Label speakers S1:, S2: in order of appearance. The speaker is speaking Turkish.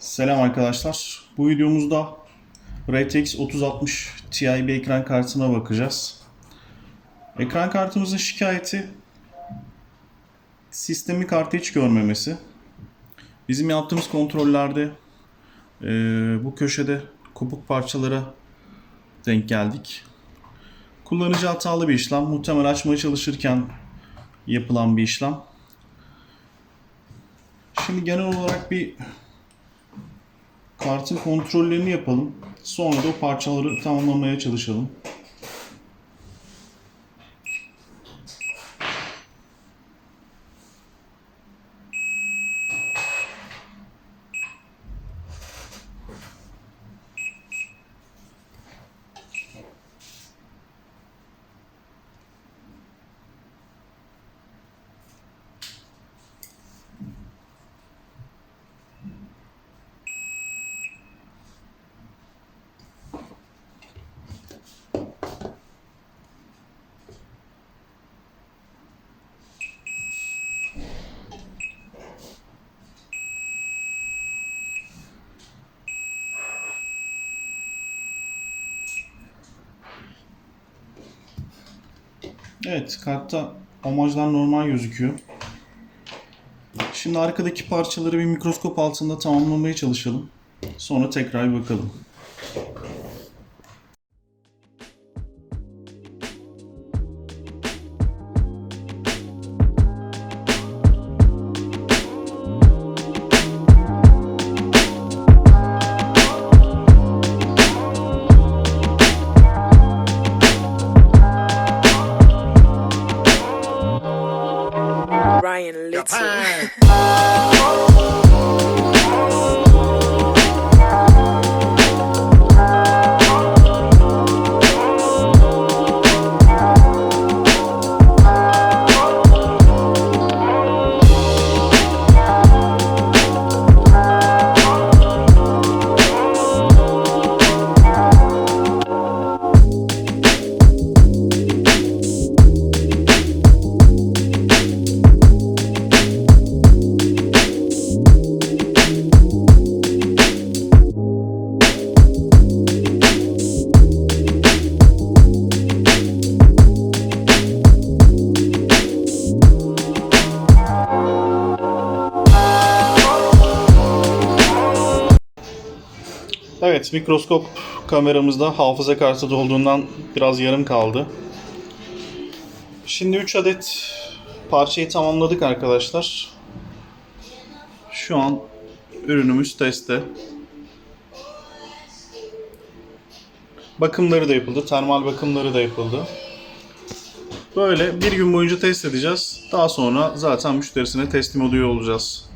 S1: Selam arkadaşlar. Bu videomuzda RTX 3060 Ti bir ekran kartına bakacağız. Ekran kartımızın şikayeti sistemi kartı hiç görmemesi. Bizim yaptığımız kontrollerde eee, bu köşede kopuk parçalara denk geldik. Kullanıcı hatalı bir işlem. Muhtemelen açmaya çalışırken yapılan bir işlem. Şimdi genel olarak bir kartın kontrollerini yapalım. Sonra da o parçaları tamamlamaya çalışalım. Evet, kartta amaclar normal gözüküyor. Şimdi arkadaki parçaları bir mikroskop altında tamamlamaya çalışalım. Sonra tekrar bakalım.
S2: Ryan Little.
S1: Evet, mikroskop kameramızda hafıza kartı dolduğundan biraz yarım kaldı. Şimdi 3 adet parçayı tamamladık arkadaşlar. Şu an ürünümüz testte. Bakımları da yapıldı, termal bakımları da yapıldı. Böyle bir gün boyunca test edeceğiz. Daha sonra zaten müşterisine teslim oluyor olacağız.